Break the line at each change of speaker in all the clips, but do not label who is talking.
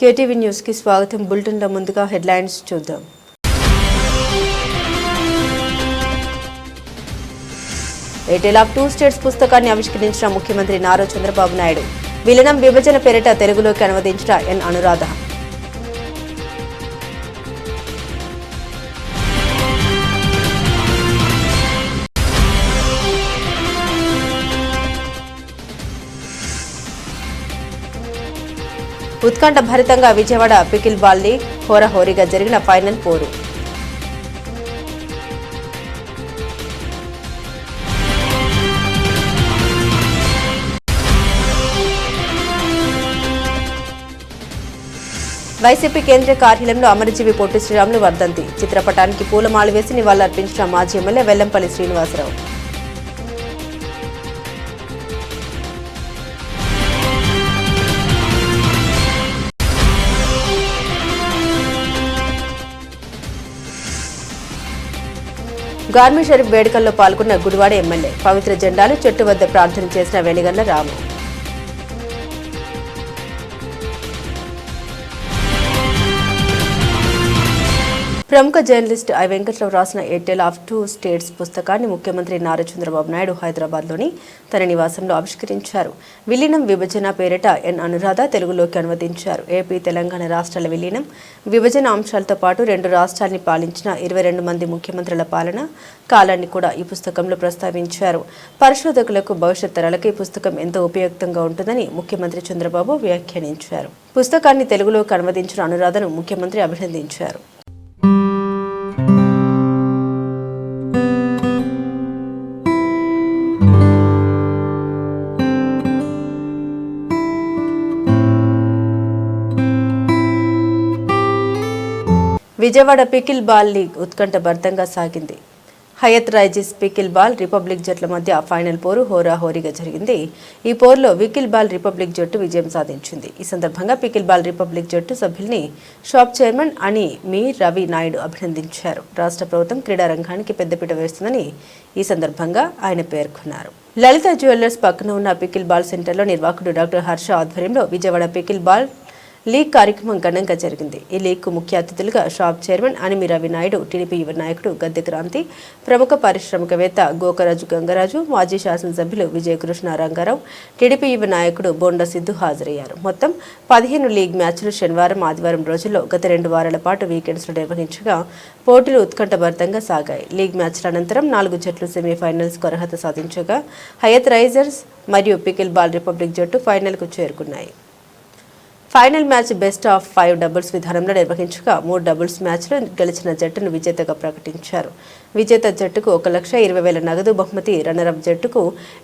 KTV న్యూస్కి స్వాగతం. బులెటిన్లో ముందుగా హెడ్లైన్స్ చూద్దాం. ఎయిటెల్ ఆఫ్ టూ స్టేట్స్ పుస్తకాన్ని ఆవిష్కరించిన ముఖ్యమంత్రి నారా చంద్రబాబు నాయుడు. విలీనం విభజన పేరిట తెలుగులోకి అనువదించిన ఎన్ అనురాధ. ఉత్కంఠ భరితంగా విజయవాడ పికిల్ బాల్ లీగ్ హోరాహోరీగా జరిగిన ఫైనల్ పోరు. వైసీపీ కేంద్ర కార్యాలయంలో అమరజీవి పొట్టి శ్రీరాములు వర్ధంతి. చిత్రపటానికి పూలమాల వేసి నివాళులర్పించిన మాజీ ఎమ్మెల్యే వెల్లంపల్లి శ్రీనివాసరావు. గార్మి షరీఫ్ వేడుకల్లో పాల్గొన్న గుడివాడ ఎమ్మెల్యే పవిత్ర జెండాలు చెట్టు వద్ద ప్రార్థన చేసిన వెనిగండ్ల రాము. ప్రముఖ జర్నలిస్ట్ ఐ వెంకట్రావు రాసిన ఎయిర్టెల్ ఆఫ్ టూ స్టేట్స్ పుస్తకాన్ని ముఖ్యమంత్రి నారా చంద్రబాబు నాయుడు హైదరాబాద్లోని తన నివాసంలో ఆవిష్కరించారు. విలీనం విభజన పేరిట ఎన్ అనురాధ తెలుగులోకి అనువదించారు. ఏపీ తెలంగాణ రాష్ట్రాల విలీనం విభజన అంశాలతో పాటు రెండు రాష్ట్రాల్ని పాలించిన ఇరవై రెండు మంది ముఖ్యమంత్రుల పాలన కాలాన్ని కూడా ఈ పుస్తకంలో ప్రస్తావించారు. పరిశోధకులకు భవిష్యత్ తరాలకు ఈ పుస్తకం ఎంతో ఉపయుక్తంగా ఉంటుందని ముఖ్యమంత్రి చంద్రబాబు వ్యాఖ్యానించారు. పుస్తకాన్ని తెలుగులోకి అనువదించిన అనురాధను ముఖ్యమంత్రి అభినందించారు. విజయవాడ పికిల్ బాల్ లీగ్ ఉత్కంఠభరితంగా సాగింది. హయత్ రైజిస్ పికిల్ బాల్ రిపబ్లిక్ జట్ల మధ్య ఫైనల్ పోరు హోరాహోరీగా జరిగింది. ఈ పోరులో వికిల్ బాల్ రిపబ్లిక్ జట్టు విజయం సాధించింది. ఈ సందర్భంగా పికిల్ బాల్ రిపబ్లిక్ జట్టు సభ్యుల్ని షాప్ చైర్మన్ అని మీ రవి నాయుడు అభినందించారు. రాష్ట్ర ప్రభుత్వం క్రీడా రంగానికి పెద్దపీట వేస్తుందని ఈ సందర్భంగా ఆయన పేర్కొన్నారు. లలిత జ్యువెలర్స్ పక్కన ఉన్న పికిల్ బాల్ సెంటర్లో నిర్వాహకుడు డాక్టర్ హర్ష ఆధ్వర్యంలో విజయవాడ పికిల్ బాల్ లీగ్ కార్యక్రమం ఘనంగా జరిగింది. ఈ లీగ్కు ముఖ్య అతిథులుగా షాప్ చైర్మన్ అనిమి రవి నాయుడు టీడీపీ యువ నాయకుడు గద్దె క్రాంతి ప్రముఖ పారిశ్రామికవేత్త గోకరాజు గంగరాజు మాజీ శాసనసభ్యులు విజయకృష్ణ రంగారావు టీడీపీ యువ నాయకుడు బొండ సిద్ధు హాజరయ్యారు. మొత్తం పదిహేను లీగ్ మ్యాచ్లు శనివారం ఆదివారం రోజుల్లో గత రెండు వారాల పాటు వీకెండ్స్లో నిర్వహించగా పోటీలు ఉత్కంఠభరితంగా సాగాయి. లీగ్ మ్యాచ్ల అనంతరం నాలుగు జట్లు సెమీఫైనల్స్కు అర్హత సాధించగా హయత్ రైజర్స్ మరియు పికిల్ బాల్ రిపబ్లిక్ జట్టు ఫైనల్కు చేరుకున్నాయి. Final match best of five doubles విధానంలో నిర్వహించగా మూడు డబుల్స్ మ్యాచ్లో గెలిచిన జట్టును విజేతగా ప్రకటించారు. విజేత జట్టుకు ఒక లక్ష ఇరవై వేల నగదు బహుమతి రన్నరప్ జట్టుకు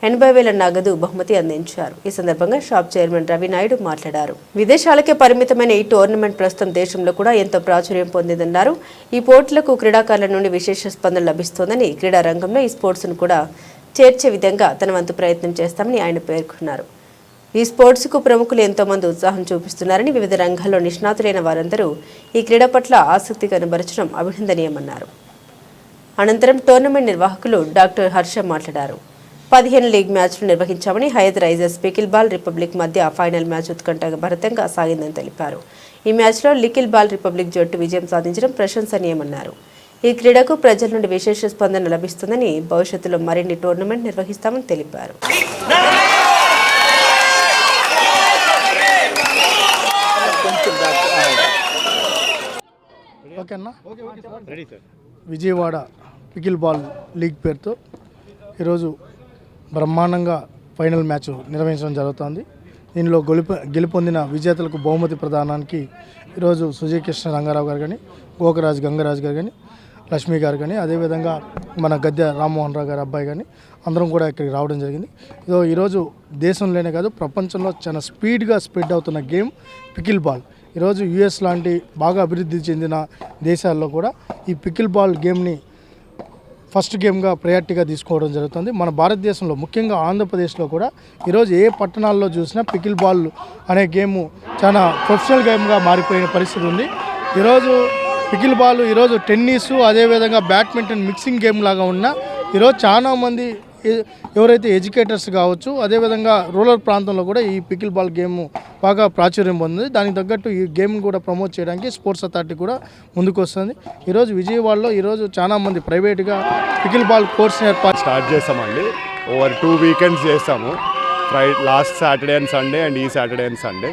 ఎనభై వేల నగదు బహుమతి అందించారు. ఈ సందర్భంగా షాప్ చైర్మన్ రవి నాయుడు మాట్లాడారు. విదేశాలకే పరిమితమైన ఈ టోర్నమెంట్ ప్రస్తుతం దేశంలో కూడా ఎంతో ప్రాచుర్యం పొందిందన్నారు. ఈ పోటీలకు క్రీడాకారుల నుండి విశేష స్పందన లభిస్తోందని క్రీడా రంగంలో ఈ స్పోర్ట్స్ను కూడా చేర్చే విధంగా తన వంతు ప్రయత్నం చేస్తామని ఆయన పేర్కొన్నారు. ఈ స్పోర్ట్స్కు ప్రముఖులు ఎంతో మంది ఉత్సాహం చూపిస్తున్నారని వివిధ రంగాల్లో నిష్ణాతులైన వారందరూ ఈ క్రీడ పట్ల ఆసక్తి కనబరచడం అభినందనీయమన్నారు. అనంతరం టోర్నమెంట్ నిర్వాహకులు డాక్టర్ హర్ష మాట్లాడారు. పదిహేను లీగ్ మ్యాచ్లు నిర్వహించామని హైదరైజర్స్ రైజర్స్ పికిల్ బాల్ రిపబ్లిక్ మధ్య ఫైనల్ మ్యాచ్ ఉత్కంఠ భరితంగా సాగిందని తెలిపారు. ఈ మ్యాచ్లో లికిల్ బాల్ రిపబ్లిక్ జట్టు విజయం సాధించడం ప్రశంసనీయమన్నారు. ఈ క్రీడకు ప్రజల నుండి విశేష స్పందన లభిస్తుందని భవిష్యత్తులో మరిన్ని టోర్నమెంట్ నిర్వహిస్తామని తెలిపారు.
ఓకేనా?
Ready sir.
Vijayawada pickle ball league పేరుతో ఈరోజు బ్రహ్మాండంగా ఫైనల్ మ్యాచ్ నిర్వహించడం జరుగుతోంది. దీనిలో గెలుపు గెలుపొందిన విజేతలకు బహుమతి ప్రదానానికి ఈరోజు సుజయ్ కృష్ణ రంగారావు గారు కానీ గోకరాజు గంగరాజు గారు కానీ లక్ష్మి గారు కానీ అదేవిధంగా మన గద్దె రామ్మోహన్ రావు గారి అబ్బాయి కానీ అందరం కూడా ఇక్కడికి రావడం జరిగింది. ఇదో ఈరోజు దేశంలోనే కాదు ప్రపంచంలో చాలా స్పీడ్గా స్ప్రెడ్ అవుతున్న గేమ్ పికిల్ బాల్. ఈరోజు యుఎస్ లాంటి బాగా అభివృద్ధి చెందిన దేశాల్లో కూడా ఈ పికిల్ బాల్ గేమ్ని ఫస్ట్ గేమ్గా ప్రయారిటీగా తీసుకోవడం జరుగుతుంది. మన భారతదేశంలో ముఖ్యంగా ఆంధ్రప్రదేశ్లో కూడా ఈరోజు ఏ పట్టణాల్లో చూసినా పికిల్ బాల్ అనే గేమ్ చాలా ప్రొఫెషనల్ గేమ్గా మారిపోయిన పరిస్థితి ఉంది. ఈరోజు పికిల్ బాల్ ఈరోజు టెన్నిస్ అదేవిధంగా బ్యాడ్మింటన్ మిక్సింగ్ గేమ్ లాగా ఉన్న ఈరోజు చాలామంది ఎవరైతే ఎడ్యుకేటర్స్ కావచ్చు అదేవిధంగా రూరల్ ప్రాంతంలో కూడా ఈ పికిల్ బాల్ గేమ్ బాగా ప్రాచుర్యం పొందింది. దానికి తగ్గట్టు ఈ గేమ్ కూడా ప్రమోట్ చేయడానికి స్పోర్ట్స్ అథారిటీ కూడా ముందుకు వస్తుంది. ఈరోజు విజయవాడలో ఈరోజు చాలా మంది ప్రైవేట్గా పికిల్ బాల్ కోర్స్ ఏర్పాటు
స్టార్ట్ చేస్తామండి. ఓవర్ టూ వీకెండ్స్ చేస్తాము. Fry last Saturday and Sunday and ఈ సాటర్డే అండ్ సండే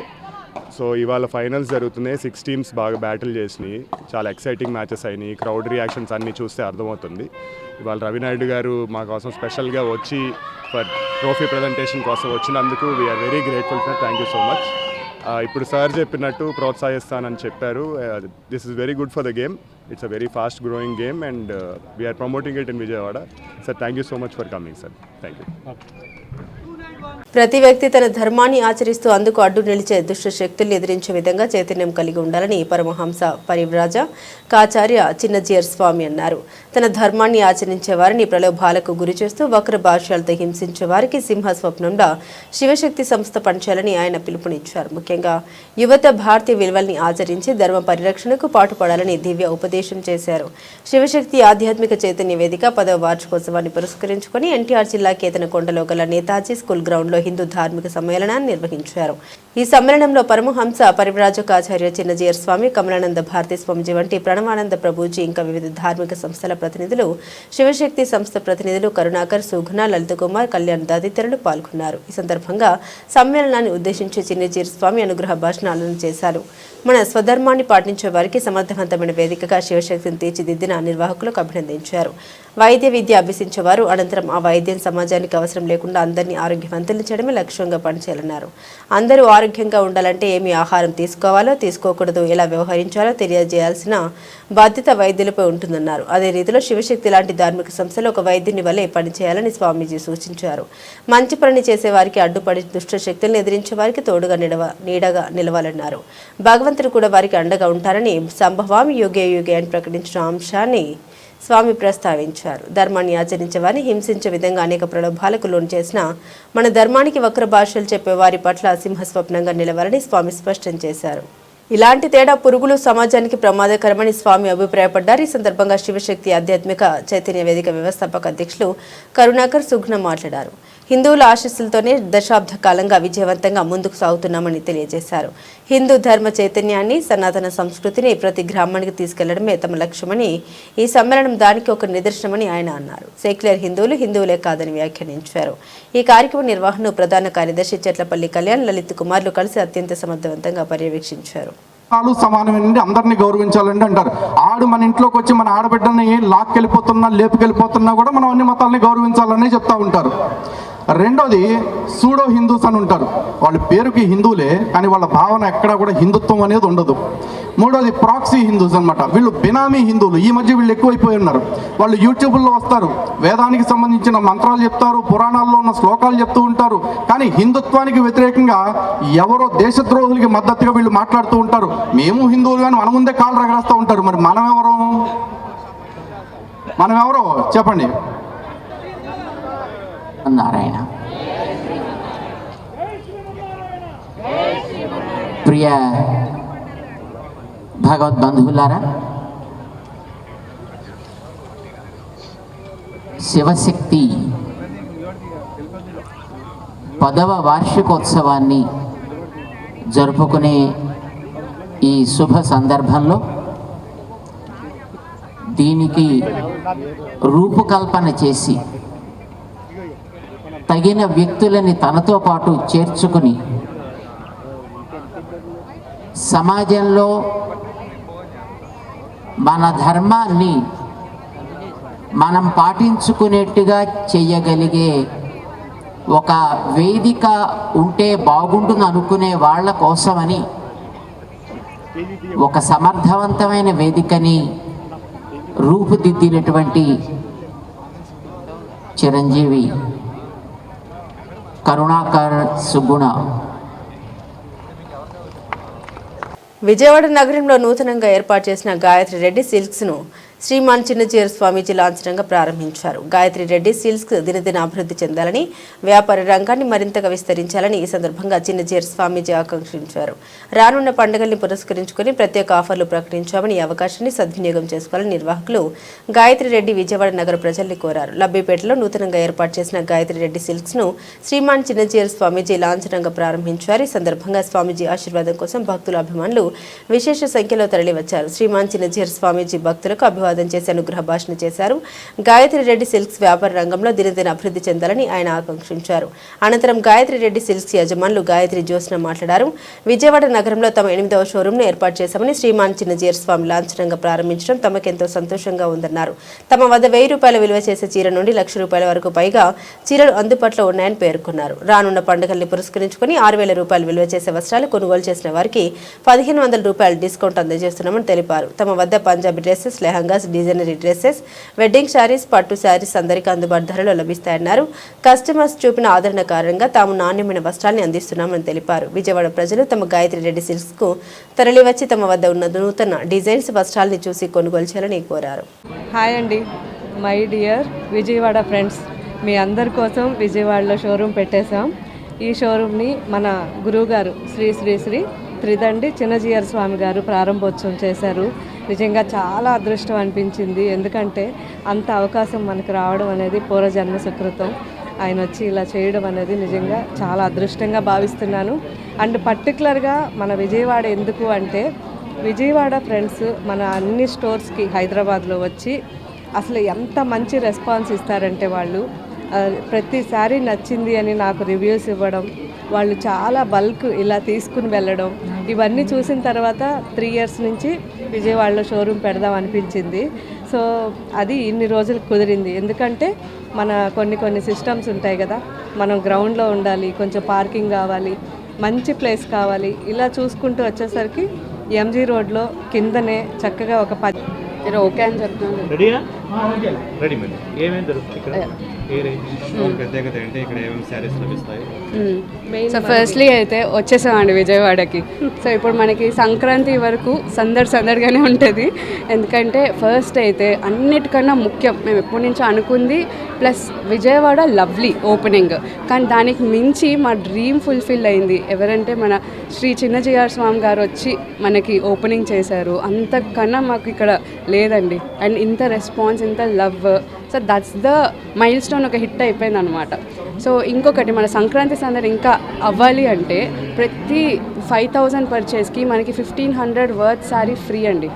సో ఇవాళ ఫైనల్స్ జరుగుతున్నాయి. సిక్స్ టీమ్స్ బాగా బ్యాటిల్ చేసినాయి. చాలా ఎక్సైటింగ్ మ్యాచెస్ అయినాయి. క్రౌడ్ రియాక్షన్స్ అన్నీ చూస్తే అర్థమవుతుంది. ఇవాళ రవినాయుడు గారు మా కోసం స్పెషల్గా వచ్చి ఫర్ ట్రోఫీ ప్రజెంటేషన్ కోసం వచ్చినందుకు we are very grateful sir thank you so much ఇప్పుడు సార్ చెప్పినట్టు ప్రోత్సహిస్తానని చెప్పారు. This is very good for the game it's a very fast growing game and we are promoting it in Vijayawada sir thank you so much for coming sir thank you
ప్రతి వ్యక్తి తన ధర్మాన్ని ఆచరిస్తూ అందుకు అడ్డు నిలిచే దుష్ట శక్తుల్ని ఎదిరించే విధంగా చైతన్యం కలిగి ఉండాలని పరమహంస పరివ్రాజ కాచార్య చిన్నజీయర్ స్వామి అన్నారు. తన ధర్మాన్ని ఆచరించే వారిని ప్రలోభాలకు గురి చేస్తూ వక్ర భాష్యాలతో హింసించే వారికి సింహ స్వప్నంలో శివశక్తి సంస్థ పనిచేయాలని ఆయన పిలుపునిచ్చారు. ముఖ్యంగా యువత భారతీయ విలువల్ని ఆచరించి ధర్మ పరిరక్షణకు పాటుపడాలని దివ్య ఉపదేశం చేశారు. శివశక్తి ఆధ్యాత్మిక చైతన్య వేదిక పదవ వార్షికోత్సవాన్ని పురస్కరించుకొని ఎన్టీఆర్ జిల్లా కేతనకొండలో గల నేతాజీ స్కూల్ గ్రౌండ్లో హిందూ ధార్మిక సమ్మేళనాన్ని నిర్వహించారు. ఈ సమ్మేళనంలో పరమహంస పరివ్రాజకాచార్య చిన్నజీయర్ స్వామి కమలానంద భారతీ స్వామిజీ వంటి ప్రణవానంద ప్రభుజీ ఇంకా వివిధ ధార్మిక సంస్థల ప్రతినిధులు శివశక్తి సంస్థ ప్రతినిధులు కరుణాకర్ సుఘన లలిత కుమార్ కళ్యాణ్ తదితరులు పాల్గొన్నారు. ఈ సందర్భంగా సమ్మేళనాన్ని ఉద్దేశించి చిన్నజీయర్ స్వామి అనుగ్రహ భాషణాలను చేశారు. మన స్వధర్మాన్ని పాటించే వారికి సమర్థవంతమైన వేదికగా శివశక్తిని తీర్చిదిద్దిన నిర్వాహకులకు అభినందించారు. వైద్య విద్య అభ్యసించేవారు అనంతరం ఆ వైద్యం సమాజానికి అవసరం లేకుండా అందరినీ ఆరోగ్యవంతులు చేయడమే లక్ష్యంగా పనిచేయాలన్నారు. అందరూ ఆరోగ్యంగా ఉండాలంటే ఏమి ఆహారం తీసుకోవాలో తీసుకోకూడదు ఎలా వ్యవహరించాలో తెలియజేయాల్సిన బాధ్యత వైద్యులపై ఉంటుందన్నారు. అదే రీతిలో శివశక్తి లాంటి ధార్మిక సంస్థలు ఒక వైద్యుని వలె పనిచేయాలని స్వామీజీ సూచించారు. మంచి పని చేసే వారికి అడ్డుపడి దుష్ట శక్తులను ఎదిరించే వారికి తోడుగా నిడవ నీడగా నిలవాలన్నారు. భగవంతుడు కూడా వారికి అండగా ఉంటారని సంభవామి యుగే యుగే అని ప్రకటించిన అంశాన్ని స్వామి ప్రస్తావించారు. ధర్మాన్ని ఆచరించవని హింసించే విధంగా అనేక ప్రలోభాలకు లోను చేసిన మన ధర్మానికి వక్ర భాషలు చెప్పే వారి పట్ల సింహస్వప్నంగా నిలవాలని స్వామి స్పష్టం చేశారు. ఇలాంటి తేడా పురుగులు సమాజానికి ప్రమాదకరమని స్వామి అభిప్రాయపడ్డారు. ఈ సందర్భంగా శివశక్తి ఆధ్యాత్మిక చైతన్య వేదిక వ్యవస్థాపక అధ్యక్షులు కరుణాకర్ సుఘ్న మాట్లాడారు. హిందువుల ఆశీస్సులతోనే దశాబ్ద కాలంగా విజయవంతంగా ముందుకు సాగుతున్నామని తెలియజేశారు. హిందూ ధర్మ చైతన్యాన్ని సనాతన సంస్కృతిని ప్రతి గ్రామానికి తీసుకెళ్ళడమే తమ లక్ష్యమని ఈ సమ్మేళనం దానికి ఒక నిదర్శనమని ఆయన అన్నారు. సెక్యులర్ హిందువులు హిందువులే కాదని వ్యాఖ్యానించారు. ఈ కార్యక్రమ నిర్వహణను ప్రధాన కార్యదర్శి చెట్లపల్లి కళ్యాణ్ లలిత్ కుమార్లు కలిసి అత్యంత సమర్థవంతంగా పర్యవేక్షించారు.
మతాలు సమానమేనండి అందరినీ గౌరవించాలండి అంటారు. ఆడు మన ఇంట్లోకి వచ్చి మన ఆడబిడ్డని లాక్కెళ్ళిపోతున్నా లేపుకెళ్ళిపోతున్నా కూడా మనం అన్ని మతాలని గౌరవించాలని చెప్తా ఉంటారు. రెండోది సూడో హిందూస్ అని ఉంటారు. వాళ్ళ పేరుకి హిందువులే కానీ వాళ్ళ భావన ఎక్కడా కూడా హిందుత్వం అనేది ఉండదు. మూడోది ప్రాక్సీ హిందూస్ అన్నమాట. వీళ్ళు బినామీ హిందువులు. ఈ మధ్య వీళ్ళు ఎక్కువైపోయి ఉన్నారు. వాళ్ళు యూట్యూబ్లో వస్తారు. వేదానికి సంబంధించిన మంత్రాలు చెప్తారు పురాణాల్లో ఉన్న శ్లోకాలు చెప్తూ ఉంటారు. కానీ హిందుత్వానికి వ్యతిరేకంగా ఎవరో దేశద్రోహులకి మద్దతుగా వీళ్ళు మాట్లాడుతూ ఉంటారు. మేము హిందువులు కానీ మన ముందే కాళ్ళు రగరేస్తూ ఉంటారు. మరి మనం ఎవరు మనం ఎవరో చెప్పండి.
నారాయణ. ప్రియ భగవద్ బంధువులారా శివశక్తి పదవ వార్షికోత్సవాన్ని జరుపుకునే ఈ శుభ సందర్భంలో దీనికి రూపకల్పన చేసి తగిన వ్యక్తులని తనతో పాటు చేర్చుకుని సమాజంలో మన ధర్మాన్ని మనం పాటించుకునేట్టుగా చేయగలిగే ఒక వేదిక ఉంటే బాగుంటుంది అనుకునే వాళ్ళ కోసమని ఒక సమర్థవంతమైన వేదికని రూపుదిద్దినటువంటి చిరంజీవి కరుణాకర్ సుగుణ.
విజయవాడ నగరంలో నూతనంగా ఏర్పాటు చేసిన గాయత్రి రెడ్డి సిల్క్స్ను శ్రీమాన్ చిన్నచేరు స్వామీజీ లాంఛనంగా ప్రారంభించారు. గాయత్రి రెడ్డి సిల్క్స్ దినదిన అభివృద్ధి చెందాలని వ్యాపార రంగాన్ని మరింతగా విస్తరించాలని ఈ సందర్భంగా చిన్నచేరు స్వామీజీ ఆకాంక్షించారు. రానున్న పండుగల్ని పురస్కరించుకుని ప్రత్యేక ఆఫర్లు ప్రకటించామని ఈ అవకాశాన్ని సద్వినియోగం చేసుకోవాలని నిర్వాహకులు గాయత్రి రెడ్డి విజయవాడ నగర ప్రజల్ని కోరారు. లబ్బిపేటలో నూతనంగా ఏర్పాటు చేసిన గాయత్రి రెడ్డి సిల్క్స్ను శ్రీమాన్ చిన్నచేరు స్వామీజీ లాంఛనంగా ప్రారంభించారు. ఈ సందర్భంగా స్వామీజీ ఆశీర్వాదం కోసం భక్తుల అభిమానులు విశేష సంఖ్యలో తరలివచ్చారు. శ్రీమాన్ చిన్నచేరు స్వామీజీ భక్తులకు అభివాదం చేసి అనుగ్రహ భాషణ చేశారు. గాయత్రి రెడ్డి సిల్క్స్ వ్యాపార రంగంలో దినదిన అభివృద్ధి చెందాలని ఆయన ఆకాంక్షించారు. అనంతరం గాయత్రి రెడ్డి సిల్క్స్ యజమానులు గాయత్రి జ్యోత్స్న మాట్లాడారు. విజయవాడ నగరంలో తమ ఎనిమిదవ షోరూంను ఏర్పాటు చేశామని శ్రీమాన్ చిన్నజీర్ స్వామి లాంఛనంగా ప్రారంభించడం తమకెంతో సంతోషంగా ఉందన్నారు. తమ వద్ద వెయ్యి రూపాయల విలువ చేసే చీర నుండి లక్ష రూపాయల వరకు పైగా చీరలు అందుబాటులో ఉన్నాయని పేర్కొన్నారు. రానున్న పండుగల్ని పురస్కరించుకుని ఆరు వేల రూపాయలు విలువ చేసే వస్త్రాలు కొనుగోలు చేసిన వారికి పదిహేను వందల రూపాయల డిస్కౌంట్ అందజేస్తున్నామని తెలిపారు. తమ వద్ద పంజాబీ డ్రెస్సెస్ లెహంగాస్ డిజైనరీ డ్రెస్సెస్ వెడ్డింగ్ శారీస్ పట్టు శారీస్ అందరికీ అందుబాటు ధరలో లభిస్తాయన్నారు. కస్టమర్స్ చూపిన ఆదరణ కారణంగా తాము నాణ్యమైన వస్త్రాన్ని అందిస్తున్నామని తెలిపారు. విజయవాడ ప్రజలు తమ గాయత్రి రెడ్డి సిల్క్స్కు తరలివచ్చి తమ వద్ద ఉన్న నూతన డిజైన్స్ వస్త్రాల్ని చూసి కొనుగోలు చేయాలని కోరారు.
హాయ్ అండి. మై డియర్ విజయవాడ ఫ్రెండ్స్ మీ అందరి కోసం విజయవాడలో షోరూమ్ పెట్టేశాం. ఈ షోరూమ్ని మన గురువుగారు శ్రీ శ్రీ శ్రీ త్రిదండి చిన్నజీయర్ స్వామి గారు ప్రారంభోత్సవం చేశారు. నిజంగా చాలా అదృష్టం అనిపించింది. ఎందుకంటే అంత అవకాశం మనకు రావడం అనేది పూర్వజన్మ సుకృతం. ఆయన వచ్చి ఇలా చేయడం అనేది నిజంగా చాలా అదృష్టంగా భావిస్తున్నాను. అండ్ పర్టికులర్గా మన విజయవాడ ఎందుకు అంటే విజయవాడ ఫ్రెండ్స్ మన అన్ని స్టోర్స్కి హైదరాబాద్లో వచ్చి అసలు ఎంత మంచి రెస్పాన్స్ ఇస్తారంటే వాళ్ళు ప్రతిసారి నచ్చింది అని నాకు రివ్యూస్ ఇవ్వడం వాళ్ళు చాలా బల్క్ ఇలా తీసుకుని వెళ్ళడం. ఇవన్నీ చూసిన తర్వాత త్రీ ఇయర్స్ నుంచి విజయవాడలో షోరూమ్ పెడదాం అనిపించింది. సో అది ఇన్ని రోజులు కుదిరింది. ఎందుకంటే మన కొన్ని కొన్ని సిస్టమ్స్ ఉంటాయి కదా మనం గ్రౌండ్లో ఉండాలి కొంచెం పార్కింగ్ కావాలి మంచి ప్లేస్ కావాలి ఇలా చూసుకుంటూ వచ్చేసరికి ఎంజీ రోడ్లో కిందనే చక్కగా ఒక పది ఓకే అని చెప్తున్నాను.
రెడీయా రెడీ మేడం ఏమేమి దొరుకుతుంది ఇక్కడ? ఏ రేంజ్? ప్రత్యేకత ఏంటి? ఇక్కడ ఏమేమి శారీస్ లభిస్తాయి?
సో ఫస్ట్లీ అయితే వచ్చేసామండి విజయవాడకి. సో ఇప్పుడు మనకి సంక్రాంతి వరకు సందడి సందడిగానే ఉంటుంది. ఎందుకంటే ఫస్ట్ అయితే అన్నిటికన్నా ముఖ్యం. మేము ఎప్పటి నుంచో అనుకుంది. ప్లస్ విజయవాడ లవ్లీ ఓపెనింగ్ కానీ దానికి మించి మా డ్రీమ్ ఫుల్ఫిల్ అయింది. ఎవరంటే మన శ్రీ చిన్నజీఆర్ స్వామి గారు వచ్చి మనకి ఓపెనింగ్ చేశారు. అంతకన్నా మాకు ఇక్కడ లేదండి. అండ్ ఇంత రెస్పాన్స్ ఇంత love. So that's the milestone ఒక హిట్ అయిపోయింది అనమాట సో ఇంకొకటి మన సంక్రాంతి సందడి ఇంకా అవ్వాలి అంటే ప్రతి ఫైవ్ థౌజండ్ పర్చేస్కి మనకి fifteen hundred worth sari free అండి.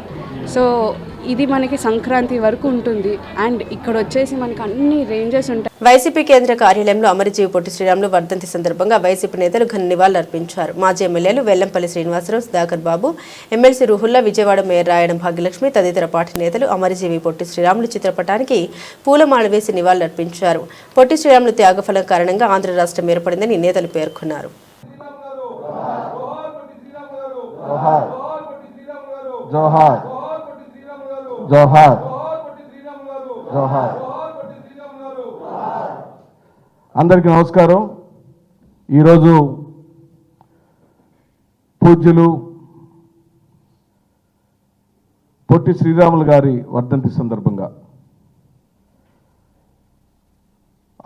సో ఇది మనకి సంక్రాంతి వరకు ఉంటుంది. అండ్ ఇక్కడ వచ్చేసి మనకి అన్ని రేంజెస్ ఉంటాయి.
వైసీపీ కేంద్ర కార్యాలయంలో అమరజీవి పొట్టి శ్రీరాములు వర్ధంతి సందర్భంగా వైసీపీ నేతలు ఘన నివాళులర్పించారు. మాజీ ఎమ్మెల్యేలు వెల్లంపల్లి శ్రీనివాసరావు సుధాకర్ బాబు ఎమ్మెల్సీ రుహుల్లా విజయవాడ మేయర్ రాయడం భాగ్యలక్ష్మి తదితర పార్టీ నేతలు అమరజీవి పొట్టి శ్రీరాములు చిత్రపటానికి పూలమాల వేసి నివాళులర్పించారు. పొట్టి శ్రీరాములు త్యాగఫలం కారణంగా ఆంధ్ర రాష్ట్రం ఏర్పడిందని నేతలు పేర్కొన్నారు.
జోహార్. జోహార్. జోహార్. అందరికీ నమస్కారం. ఈరోజు పూజ్యులు పొట్టి శ్రీరాములు గారి వర్ధంతి సందర్భంగా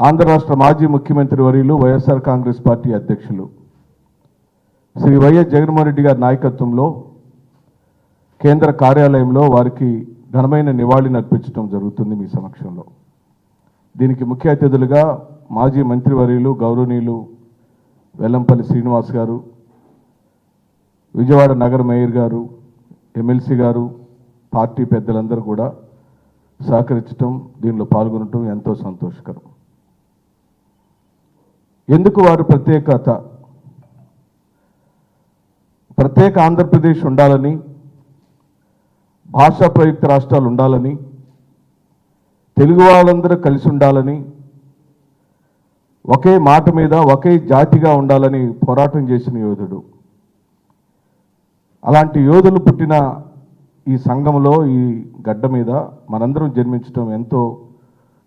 ఆంధ్ర రాష్ట్ర మాజీ ముఖ్యమంత్రి వర్యులు వైఎస్ఆర్ కాంగ్రెస్ పార్టీ అధ్యక్షులు శ్రీ వైఎస్ జగన్మోహన్ రెడ్డి గారి నాయకత్వంలో కేంద్ర కార్యాలయంలో వారికి ఘనమైన నివాళిని అర్పించడం జరుగుతుంది మీ సమక్షంలో. దీనికి ముఖ్య అతిథులుగా మాజీ మంత్రివర్యులు గౌరవనీయులు వెల్లంపల్లి శ్రీనివాస్ గారు విజయవాడ నగర మేయర్ గారు ఎమ్మెల్సీ గారు పార్టీ పెద్దలందరూ కూడా సహకరించడం దీనిలో పాల్గొనటం ఎంతో సంతోషకరం. ఎందుకు వారు ప్రత్యేకత? ప్రత్యేక ఆంధ్రప్రదేశ్ ఉండాలని భాషా ప్రయుక్త రాష్ట్రాలు ఉండాలని తెలుగు వాళ్ళందరూ కలిసి ఉండాలని ఒకే మాట మీద ఒకే జాతిగా ఉండాలని పోరాటం చేసిన యోధుడు. అలాంటి యోధులు పుట్టిన ఈ సంఘంలో ఈ గడ్డ మీద మనందరం జన్మించడం ఎంతో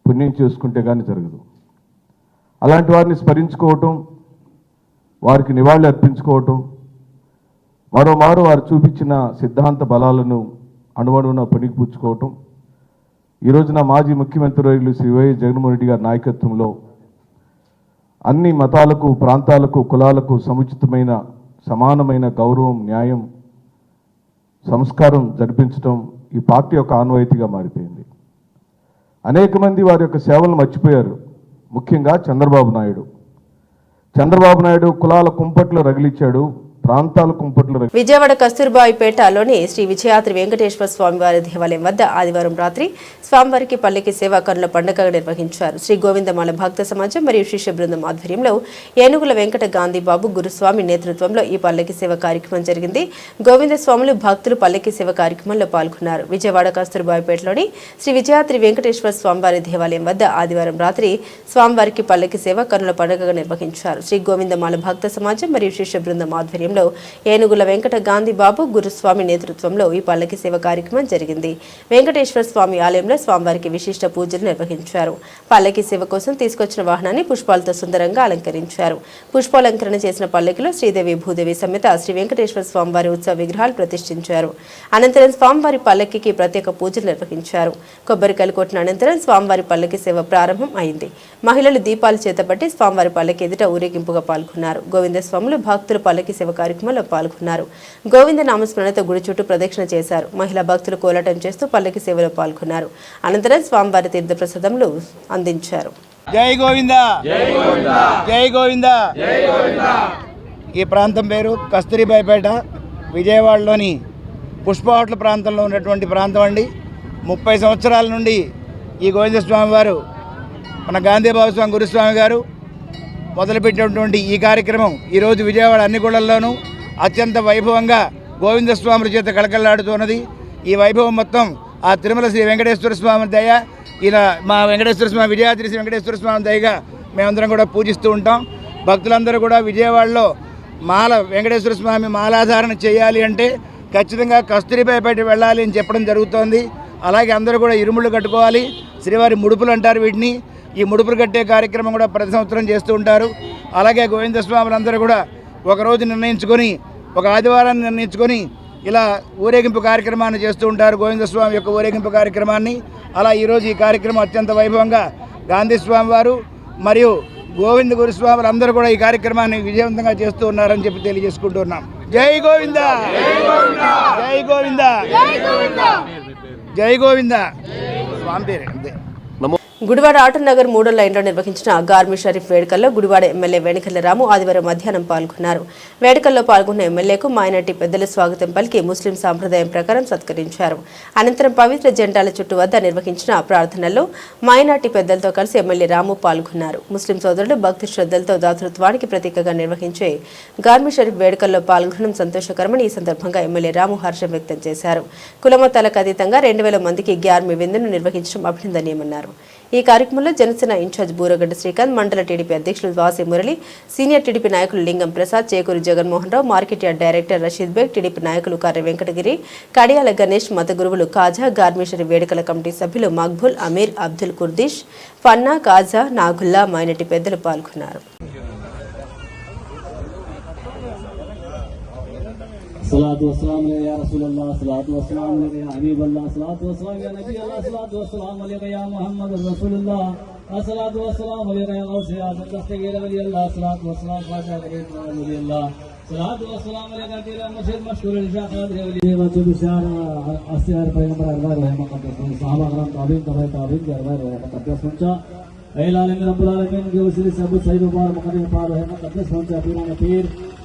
పుణ్యం చేసుకుంటే కానీ జరగదు. అలాంటి వారిని స్మరించుకోవటం వారికి నివాళులు అర్పించుకోవటం మరోమారు వారు చూపించిన సిద్ధాంత బలాలను అణువణువున పుణికిపుచ్చుకోవటం ఈ రోజున మాజీ ముఖ్యమంత్రి రైలు శ్రీ వైఎస్ జగన్మోహన్ రెడ్డి గారి నాయకత్వంలో అన్ని మతాలకు ప్రాంతాలకు కులాలకు సముచితమైన సమానమైన గౌరవం న్యాయం సంస్కారం జరిపించడం ఈ పార్టీ యొక్క ఆన్వాయితీగా మారిపోయింది. అనేక మంది వారి యొక్క సేవలను మర్చిపోయారు. ముఖ్యంగా చంద్రబాబు నాయుడు. చంద్రబాబు నాయుడు కులాల కుంపట్లు రగిలిచ్చాడు. ప్రాంతాలు కుంపట్లు
విజయవాడ కస్తూర్బాయిపేటలోని శ్రీ విజయాద్రి వెంకటేశ్వర స్వామివారి దేవాలయం వద్ద ఆదివారం రాత్రి స్వామివారికి పల్లకి సేవా కనుల పండుగగా నిర్వహించారు. శ్రీ గోవిందమాల భక్త సమాజం మరియు శిష్య బృందం ఆధ్వర్యంలో ఏనుగుల వెంకట గాంధీ బాబు గురుస్వామి నేతృత్వంలో ఈ పల్లకి సేవ కార్యక్రమం జరిగింది. గోవింద స్వాములు భక్తులు పల్లకి సేవ కార్యక్రమంలో పాల్గొన్నారు. విజయవాడ కస్తూర్బాయిపేటలోని శ్రీ విజయాద్రి వెంకటేశ్వర స్వామివారి దేవాలయం వద్ద ఆదివారం రాత్రి స్వామివారికి పల్లకి సేవ కనుల పండుగగా నిర్వహించారు. శ్రీ గోవిందమాల భక్త సమాజం మరియు శిష్య బృందం ఆధ్వర్యంలో ఏనుగుల వెంకట గాంధీ బాబు గురుస్వామి నేతృత్వంలో ఈ పల్లకి సేవ కార్యక్రమం జరిగింది. వెంకటేశ్వర స్వామి ఆలయంలో స్వామివారికి విశిష్ట పూజలు నిర్వహించారు. పల్లకి సేవ కోసం తీసుకొచ్చిన వాహనాన్ని పుష్పాలతో సుందరంగా అలంకరించారు. పుష్పాలంకరణ చేసిన పల్లకిలో శ్రీదేవి భూదేవి సమేత శ్రీ వెంకటేశ్వర స్వామివారి ఉత్సవ విగ్రహాలు ప్రతిష్ఠించారు. అనంతరం స్వామివారి పల్లకికి ప్రత్యేక పూజలు నిర్వహించారు. కొబ్బరికాయలు కొట్టిన అనంతరం స్వామివారి పల్లకి సేవ ప్రారంభం అయింది. మహిళలు దీపాలు చేతపట్టి స్వామివారి పల్లకి ఎదుట ఊరేగింపుగా పాల్గొన్నారు. గోవిందస్వాములు భక్తులు పల్లకి సేవ కార్యక్రమంలో పాల్గొన్నారు. గోవింద నామస్మరణతో గుడి చుట్టూ ప్రదక్షిణ చేశారు. మహిళా భక్తులు కోలాటం చేస్తూ పల్లకి సేవలో పాల్గొన్నారు. అనంతరం స్వామివారి తీర్థ ప్రసాదములు అందించారు.
జై గోవింద! జై గోవింద! ఈ ప్రాంతం పేరు కస్తూరిబాయిపేట విజయవాడలోని పుష్ప హోటల్ ప్రాంతంలో ఉన్నటువంటి ప్రాంతం అండి. ముప్పై సంవత్సరాల నుండి ఈ గోవింద స్వామి వారు మన గాంధీబాబు స్వామి గురుస్వామి గారు మొదలుపెట్టినటువంటి ఈ కార్యక్రమం ఈరోజు విజయవాడ అన్ని గుళ్ళల్లోనూ అత్యంత వైభవంగా గోవిందస్వాముల చేత కళకళలాడుతున్నది. ఈ వైభవం మొత్తం ఆ తిరుమల శ్రీ వెంకటేశ్వర స్వామి దయ ఇలా మా వెంకటేశ్వర స్వామి విజయాద్రి శ్రీ వెంకటేశ్వర స్వామి దయగా మేమందరం కూడా పూజిస్తూ ఉంటాం. భక్తులందరూ కూడా విజయవాడలో మాల వెంకటేశ్వర స్వామి మాలాధారణ చేయాలి అంటే ఖచ్చితంగా కస్తూరిపైపేట వెళ్ళాలి అని చెప్పడం జరుగుతోంది. అలాగే అందరూ కూడా ఇరుముళ్ళు కట్టుకోవాలి. శ్రీవారి ముడుపులు అంటారు వీటిని. ఈ ముడుపులు కట్టే కార్యక్రమం కూడా ప్రతి సంవత్సరం చేస్తూ ఉంటారు. అలాగే గోవింద స్వాములందరూ కూడా ఒకరోజు నిర్ణయించుకొని ఒక ఆదివారాన్ని నిర్ణయించుకొని ఇలా ఊరేగింపు కార్యక్రమాన్ని చేస్తూ ఉంటారు. గోవింద స్వామి యొక్క ఊరేగింపు కార్యక్రమాన్ని. అలా ఈరోజు ఈ కార్యక్రమం అత్యంత వైభవంగా గాంధీ స్వామి వారు మరియు గోవింద గురుస్వాములు అందరూ కూడా ఈ కార్యక్రమాన్ని విజయవంతంగా చేస్తూ ఉన్నారని చెప్పి తెలియజేసుకుంటున్నాం. జై గోవింద! జై గోవింద! జై గోవింద! స్వామి పేరు అంతే.
గుడివాడ ఆటో నగర్ మూడో లైన్లో నిర్వహించిన గార్మి షరీఫ్ వేడుకల్లో గుడివాడ ఎమ్మెల్యే వేణికల్ల రాము ఆదివారం మధ్యాహ్నం పాల్గొన్నారు. వేడుకల్లో పాల్గొన్న ఎమ్మెల్యేకు మాయనటి పెద్దల స్వాగతం పలికి ముస్లిం సాంప్రదాయం ప్రకారం సత్కరించారు. అనంతరం పవిత్ర జెండాల చుట్టూ వద్ద నిర్వహించిన ప్రార్థనల్లో మాయనాటి పెద్దలతో కలిసి ఎమ్మెల్యే రాము పాల్గొన్నారు. ముస్లిం సోదరులు భక్తి శ్రద్ధలతో దాతృత్వానికి ప్రతీకగా నిర్వహించే గార్మి షరీఫ్ వేడుకల్లో పాల్గొనడం సంతోషకరమని ఈ సందర్భంగా ఎమ్మెల్యే రాము హర్షం వ్యక్తం చేశారు. కులమతాలకు అతీతంగా రెండు వేల మందికి గ్యార్మి విందును నిర్వహించడం అభినందనీయమన్నారు. ఈ కార్యక్రమంలో జనసేన ఇన్ఛార్జ్ బూరగడ్డ శ్రీకాంత్ మండల టీడీపీ అధ్యక్షులు వాసి మురళి సీనియర్ టీడీపీ నాయకులు Lingam Prasad Chekuri Jaganmohan Rao market yard director Rasheed Baig TDP నాయకులు కార్య వెంకటగిరి కడియాల గణేష్ మత గురువులు కాజా గార్మేశ్వరి వేడుకల కమిటీ సభ్యులు మక్బుల్ అమీర్ అబ్దుల్ కుర్దీష్ ఫన్నా కాజా నాగుల్లా మైనటి పెద్దలు పాల్గొన్నారు.
الصلاة وسلام يا رسول الله الصلاة وسلام يا حبيب الله الصلاة وسلام يا نبي الله صلاة وسلام عليك يا محمد رسول الله صلاة وسلام عليك يا غوث يا دستگیر ولی الله الصلاة وسلام خواجہ غریب ولی الله الصلاة وسلام عليك يا مرشد مشهور الشيخ يا ولي وجه بشار أسير پیغمبر اربار رحمه مقدس من صحابة کرام تابعین تبع تابعین کے اربار رحمه مقدس پہنچا اے العالمین رب العالمین کے وسیلے سے ابو سعید مبارک مقدس پار رحمه مقدس پہنچا پیران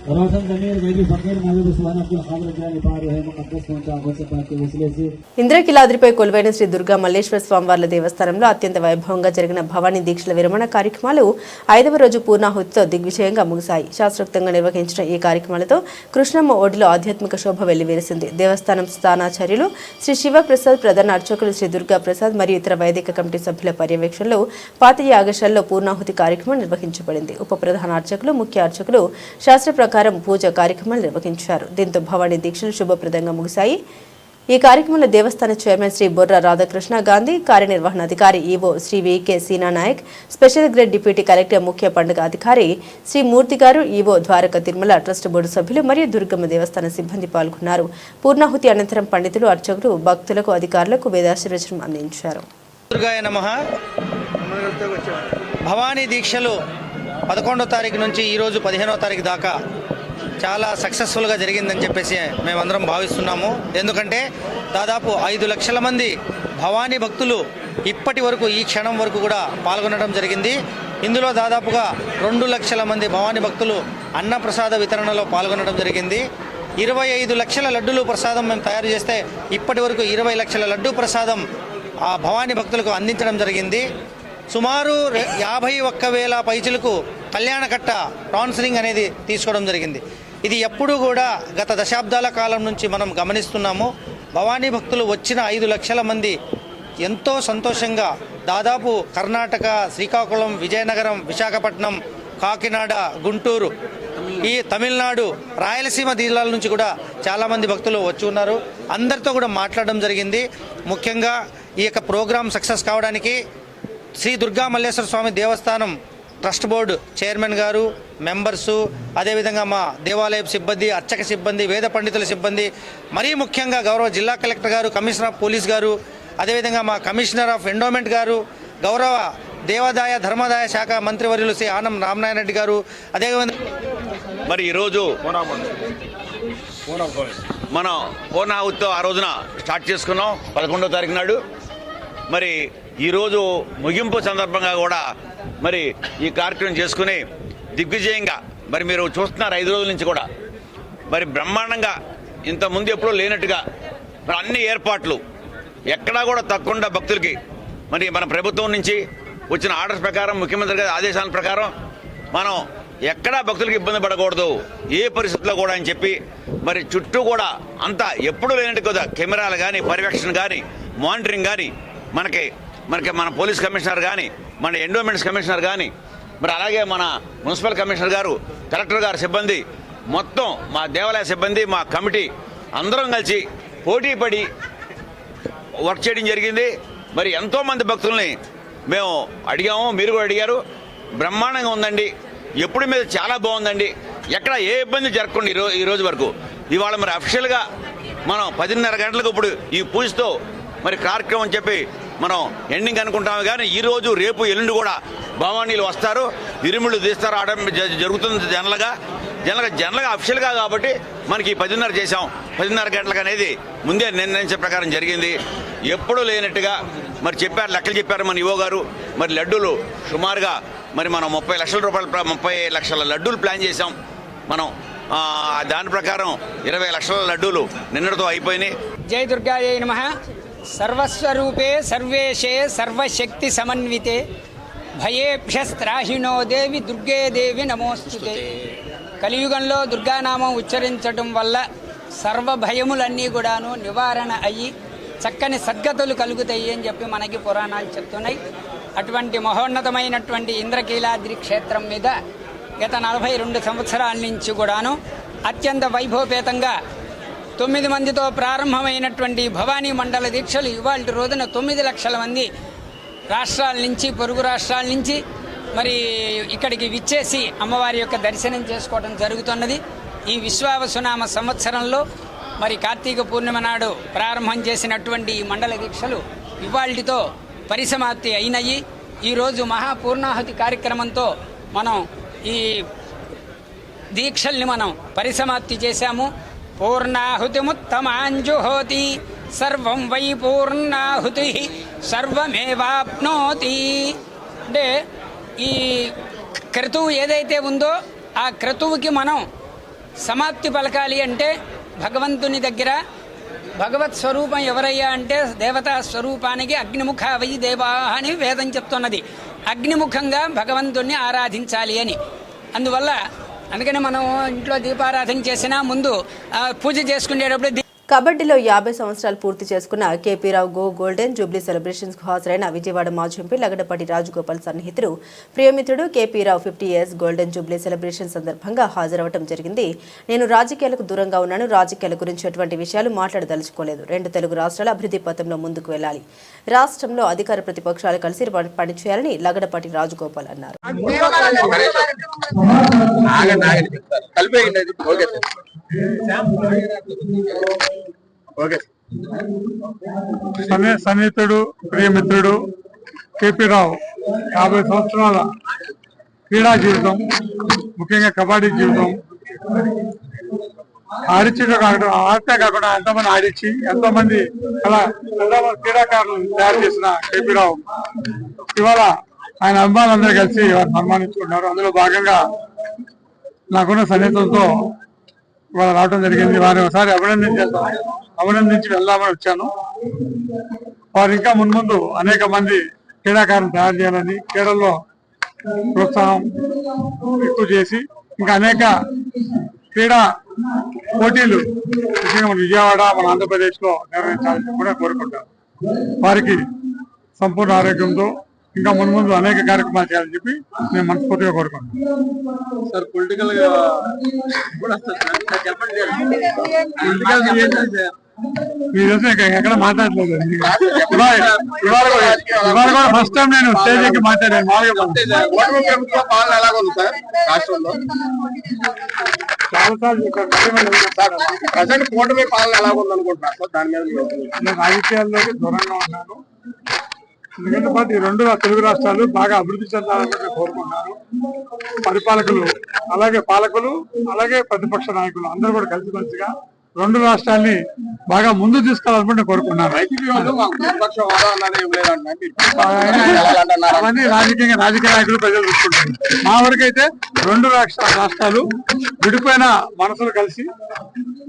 ఇంద్రకిలాద్రిపై కొలువైన శ్రీ దుర్గా మల్లేశ్వర స్వామివార్ల దేవస్థానంలో అత్యంత వైభవంగా జరిగిన భవానీ దీక్షల విరమణ కార్యక్రమాలు ఐదవ రోజు పూర్ణాహుతితో దిగ్విజయంగా ముగిశాయి. శాస్త్రోక్తంగా నిర్వహించిన ఈ కార్యక్రమాలతో కృష్ణమ్మ ఓడిలో ఆధ్యాత్మిక శోభ వెల్లివేరిసింది. దేవస్థానం స్థానాచార్యులు శ్రీ శివప్రసాద్ ప్రధాన అర్చకులు శ్రీ దుర్గా ప్రసాద్ మరియు ఇతర వైదిక కమిటీ సభ్యుల పర్యవేక్షణలో పాత యాగశాలలో పూర్ణాహుతి కార్యక్రమం నిర్వహించబడింది. ఉప ప్రధాన అర్చకులు ముఖ్య అర్చకులు శాస్త్ర ప్రకారం పూజ కార్యక్రమాలు నిర్వహించారు. దీంతో భవానీ దీక్షలు శుభప్రదంగా ముగిశాయి. ఈ కార్యక్రమంలో దేవస్థాన చైర్మన్ శ్రీ బొర్రా రాధాకృష్ణ గాంధీ కార్యనిర్వహణాధికారి EO Shri V K Seena Naik special grade deputy collector ముఖ్య పండుగ అధికారి శ్రీ మూర్తి గారు EO Dwaraka Tirumala trust board సభ్యులు మరియు దుర్గమ్మ దేవస్థాన సిబ్బంది పాల్గొన్నారు. పూర్ణాహుతి అనంతరం పండితులు అర్చకులు భక్తులకు అధికారులకు వేదాశీర్వచనం అందించారు.
భవానీ దీక్షలు పదకొండో తారీఖు నుంచి ఈరోజు పదిహేనో తారీఖు దాకా చాలా సక్సెస్ఫుల్గా జరిగిందని చెప్పేసి మేమందరం భావిస్తున్నాము. ఎందుకంటే దాదాపు ఐదు లక్షల మంది భవానీ భక్తులు ఇప్పటి వరకు ఈ క్షణం వరకు కూడా పాల్గొనడం జరిగింది. ఇందులో దాదాపుగా రెండు లక్షల మంది భవానీ భక్తులు అన్నప్రసాద వితరణలో పాల్గొనడం జరిగింది. ఇరవై ఐదు లక్షల లడ్డులు ప్రసాదం మేము తయారు చేస్తే ఇప్పటి వరకు ఇరవై లక్షల లడ్డు ప్రసాదం ఆ భవానీ భక్తులకు అందించడం జరిగింది. సుమారు యాభై ఒక్క వేల పైచులకు కళ్యాణకట్ట కౌన్సిలింగ్ అనేది తీసుకోవడం జరిగింది. ఇది ఎప్పుడూ కూడా గత దశాబ్దాల కాలం నుంచి మనం గమనిస్తున్నాము. భవానీ భక్తులు వచ్చిన ఐదు లక్షల మంది ఎంతో సంతోషంగా దాదాపు కర్ణాటక శ్రీకాకుళం విజయనగరం విశాఖపట్నం కాకినాడ గుంటూరు ఈ తమిళనాడు రాయలసీమ జిల్లాల నుంచి కూడా చాలామంది భక్తులు వచ్చి ఉన్నారు. అందరితో కూడా మాట్లాడడం జరిగింది. ముఖ్యంగా ఈ యొక్క ప్రోగ్రాం సక్సెస్ కావడానికి శ్రీ దుర్గా మల్లేశ్వర స్వామి దేవస్థానం ట్రస్ట్ బోర్డు చైర్మన్ గారు మెంబర్సు అదేవిధంగా మా దేవాలయ సిబ్బంది అర్చక సిబ్బంది వేద పండితుల సిబ్బంది మరీ ముఖ్యంగా గౌరవ జిల్లా కలెక్టర్ గారు కమిషనర్ ఆఫ్ పోలీస్ గారు అదేవిధంగా మా కమిషనర్ ఆఫ్ ఎండోమెంట్ గారు గౌరవ దేవాదాయ ధర్మాదాయ శాఖ మంత్రివర్యులు శ్రీ ఆనం రామనారాయణ రెడ్డి గారు అదేవిధంగా
మరి ఈరోజు మనం పూర్ణాహుతితో ఆ రోజున స్టార్ట్ చేసుకున్నాం పదకొండో తారీఖు నాడు. మరి ఈరోజు ముగింపు సందర్భంగా కూడా మరి ఈ కార్యక్రమం చేసుకుని దిగ్విజయంగా మరి మీరు చూస్తున్నారు ఐదు రోజుల నుంచి కూడా. మరి బ్రహ్మాండంగా ఇంతకుముందు ఎప్పుడూ లేనట్టుగా మరి అన్ని ఏర్పాట్లు ఎక్కడా కూడా తక్కువ భక్తులకి మరి మన ప్రభుత్వం నుంచి వచ్చిన ఆర్డర్స్ ప్రకారం ముఖ్యమంత్రి గారి ఆదేశాల ప్రకారం మనం ఎక్కడా భక్తులకు ఇబ్బంది పడకూడదు. ఏ పరిస్థితుల్లో కూడా అని చెప్పి మరి చుట్టూ కూడా అంతా ఎప్పుడు లేనట్టు కదా కెమెరాలు కానీ పర్యవేక్షణ కానీ మానిటరింగ్ కానీ మనకి మనకి మన పోలీస్ కమిషనర్ కానీ మన ఎండోమెంట్స్ కమిషనర్ కానీ మరి అలాగే మన మున్సిపల్ కమిషనర్ గారు కలెక్టర్ గారు సిబ్బంది మొత్తం మా దేవాలయ సిబ్బంది మా కమిటీ అందరం కలిసి పోటీ పడి వర్క్ చేయడం జరిగింది. మరి ఎంతోమంది భక్తుల్ని మేము అడిగాము మీరు కూడా అడిగారు. బ్రహ్మాండంగా ఉందండి. ఎప్పుడు మీద చాలా బాగుందండి. ఎక్కడ ఏ ఇబ్బంది జరగకుండా ఈరో ఈ రోజు వరకు. ఇవాళ మరి అఫిషియల్గా మనం పదిన్నర గంటలకు ఇప్పుడు ఈ పూజతో మరి కార్యక్రమం చెప్పి మనం ఎండింగ్ అనుకుంటాము కానీ ఈరోజు రేపు ఎల్లుండి కూడా భవానీలు వస్తారు. ఇరుముళ్ళు తీస్తారు. ఆడ జరుగుతుంది జనరల్గా. జనరల్గా జనరల్గా అఫిషియల్గా కాబట్టి మనకి పదిన్నర చేసాం పదిన్నర గంటలకు అనేది ముందే నిర్ణయించే ప్రకారం జరిగింది. ఎప్పుడూ లేనట్టుగా మరి చెప్పారు లెక్కలు చెప్పారు మన యువ గారు. మరి లడ్డూలు సుమారుగా మరి మనం ముప్పై లక్షల రూపాయల ముప్పై లక్షల లడ్డూలు ప్లాన్ చేసాం మనం దాని ప్రకారం ఇరవై లక్షల లడ్డూలు నిన్నటితో అయిపోయినాయి.
జై దుర్గాయ నమ. సర్వస్వరూపే సర్వేషే సర్వశక్తి సమన్వితే భయేభ్యస్త్రాహిణో దేవి దుర్గే దేవి నమోస్తుతే కలియుగంలో దుర్గానామం ఉచ్చరించడం వల్ల సర్వ భయములన్నీ కూడాను నివారణ అయ్యి చక్కని సద్గతులు కలుగుతాయి అని చెప్పి మనకి పురాణాలు చెప్తున్నాయి. అటువంటి మహోన్నతమైనటువంటి ఇంద్రకీలాద్రి క్షేత్రం మీద గత నలభై రెండు సంవత్సరాల నుంచి కూడాను అత్యంత వైభవపేతంగా తొమ్మిది మందితో ప్రారంభమైనటువంటి భవానీ మండల దీక్షలు ఇవాళ రోజున తొమ్మిది లక్షల మంది రాష్ట్రాల నుంచి పొరుగు రాష్ట్రాల నుంచి మరి ఇక్కడికి విచ్చేసి అమ్మవారి యొక్క దర్శనం చేసుకోవడం జరుగుతున్నది. ఈ విశ్వావసునామ సంవత్సరంలో మరి కార్తీక పూర్ణిమ నాడు ప్రారంభం చేసినటువంటి ఈ మండల దీక్షలు ఇవాళ్టితో పరిసమాప్తి అయినయి ఈరోజు మహాపూర్ణాహుతి కార్యక్రమంతో మనం ఈ దీక్షల్ని మనం పరిసమాప్తి చేశాము. పూర్ణాహుతిముత్తమాంజుహోతి సర్వం వై పూర్ణాహుతి సర్వమేవాప్నోతి. అంటే ఈ క్రతువు ఏదైతే ఉందో ఆ క్రతువుకి మనం సమాప్తి పలకాలి అంటే భగవంతుని దగ్గర భగవత్ స్వరూపం ఎవరయ్యా అంటే దేవతా స్వరూపానికి అగ్నిముఖ వై దేవా అని వేదం చెప్తున్నది. అగ్నిముఖంగా భగవంతుణ్ణి ఆరాధించాలి అని. అందువల్ల అందుకని మనం ఇంట్లో దీపారాధన చేసినా ముందు ఆ, పూజ చేసుకునేటప్పుడు
కబడ్డీలో యాభై సంవత్సరాలు పూర్తి చేసుకున్న కేపీరావు గో గోల్డెన్ జూబ్లీ సెలబ్రేషన్స్కు హాజరైన విజయవాడ మాజీ ఎంపీ లగడపాటి రాజగోపాల్ సన్నిహితుడు ప్రియమిత్రుడు KP Rao fifty years golden jubilee celebration సందర్భంగా హాజరవడం జరిగింది. నేను రాజకీయాలకు దూరంగా ఉన్నాను రాజకీయాల గురించి ఎటువంటి విషయాలు మాట్లాడదలుచుకోలేదు. రెండు తెలుగు రాష్ట్రాల అభివృద్ధి పథంలో ముందుకు వెళ్ళాలి. రాష్ట్రంలో అధికార ప్రతిపక్షాలు కలిసి పనిచేయాలని లగడపాటి రాజగోపాల్ అన్నారు.
సన్నిహితుడు ప్రియమిత్రుడు కేపీ రావు యాభై సంవత్సరాల క్రీడా జీవితం ముఖ్యంగా కబడ్డీ జీవితం. ఆడిచ్చిన కాకుండా ఆడితే కాకుండా ఎంతమంది ఆడిచ్చి ఎంతో మంది అలా ఎంతోమంది క్రీడాకారులు తయారు చేసిన కేపీ రావు ఇవాళ ఆయన అభిమానులందరూ కలిసి వారు సన్మానించుకున్నారు అందులో భాగంగా నాకున్న సన్నిహితులతో ఇవాళ రావడం జరిగింది. వారిని ఒకసారి అభినందించేద్దాం అభినందించి వెళ్దామని వచ్చాను. వారు ఇంకా మున్ముందు అనేక మంది క్రీడాకారులు తయారు చేయాలని క్రీడల్లో ప్రోత్సాహం ఎక్కువ చేసి ఇంకా అనేక క్రీడా పోటీలు ముఖ్యంగా మన విజయవాడ మన ఆంధ్రప్రదేశ్లో నిర్వహించాలని కూడా కోరుకుంటాను వారికి సంపూర్ణ ఆరోగ్యంతో ఇంకా మున్ముందు అనేక కార్యక్రమాలు చేయాలని చెప్పి నేను మనస్ఫూర్తిగా కోరుకుంటున్నాను.
సార్ పొలిటికల్
ఇక్కడ ఎక్కడ మాట్లాడలేదు. ఇవాళ కూడా ఫస్ట్ టైం నేను స్టేజ్ ఎక్కి మాట్లాడాను.
ప్రజెంట్ కూటమి పాలన దాని మీద.
నేను రాజకీయాల్లోకి దూరంగా ఉన్నాను. ఎందుకంటే పాటు ఈ రెండు తెలుగు రాష్ట్రాలు బాగా అభివృద్ధి చెందాలని నేను కోరుకుంటున్నాను. పరిపాలకులు అలాగే పాలకులు అలాగే ప్రతిపక్ష నాయకులు అందరూ కూడా కలిసిమెలిసిగా రెండు రాష్ట్రాల్ని బాగా ముందు కోరుకున్నాను
మీరు ఎలాగంటున్నారు?
అవన్నీ రాజకీయంగా రాజకీయ నాయకులు ప్రజలు చూసుకుంటారు. మా వరకైతే రెండు రాష్ట్ర రాష్ట్రాలు విడిపోయిన మనసులు కలిసి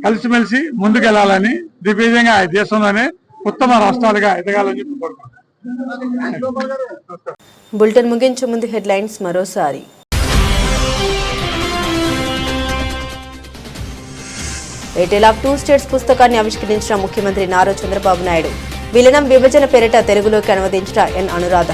కలిసిమెలిసి ముందుకెళ్ళాలని దిగ్విజయంగా దేశంలోనే ఉత్తమ రాష్ట్రాలుగా ఎదగాలని చెప్పి కోరుకుంటున్నాను.
బులెటిన్ ముగించే ముందు హెడ్లైన్స్ మరోసారి. ఎయిటెల్ ఆఫ్ టూ స్టేట్స్ పుస్తకాన్ని ఆవిష్కరించిన ముఖ్యమంత్రి నారా చంద్రబాబు నాయుడు. విలీనం విభజన పేరిట తెలుగులోకి అనువదించిన ఎన్ అనురాధ.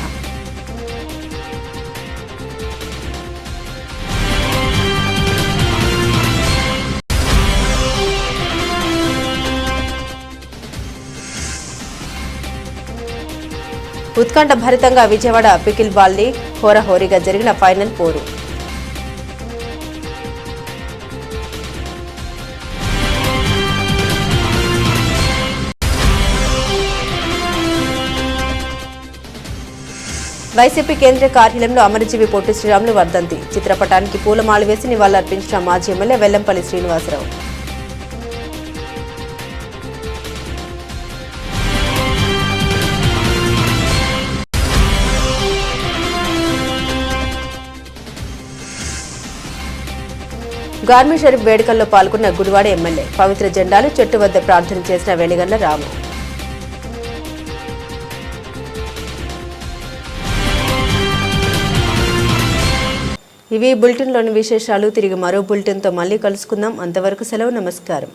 ఉత్కంఠ భరితంగా విజయవాడ పికిల్ బాల్ని హోరహోరీగా జరిగిన ఫైనల్ పోరు. వైసీపీ కేంద్ర కార్యాలయంలో అమరజీవి పొట్టి శ్రీరాములు వర్ధంతి. చిత్రపటానికి పూలమాల వేసి నివాళులర్పించిన మాజీ ఎమ్మెల్యే వెల్లంపల్లి శ్రీనివాసరావు. గార్మి షరీఫ్ వేడుకల్లో పాల్గొన్న గుడివాడ ఎమ్మెల్యే పవిత్ర జెండాలు చెట్టు వద్ద ప్రార్థన చేసిన వెలిగండ్ల రాము. ఇవి బులెటిన్లోని విశేషాలు. తిరిగి మరో బులెటిన్తో మళ్ళీ కలుసుకుందాం. అంతవరకు సెలవు నమస్కారం.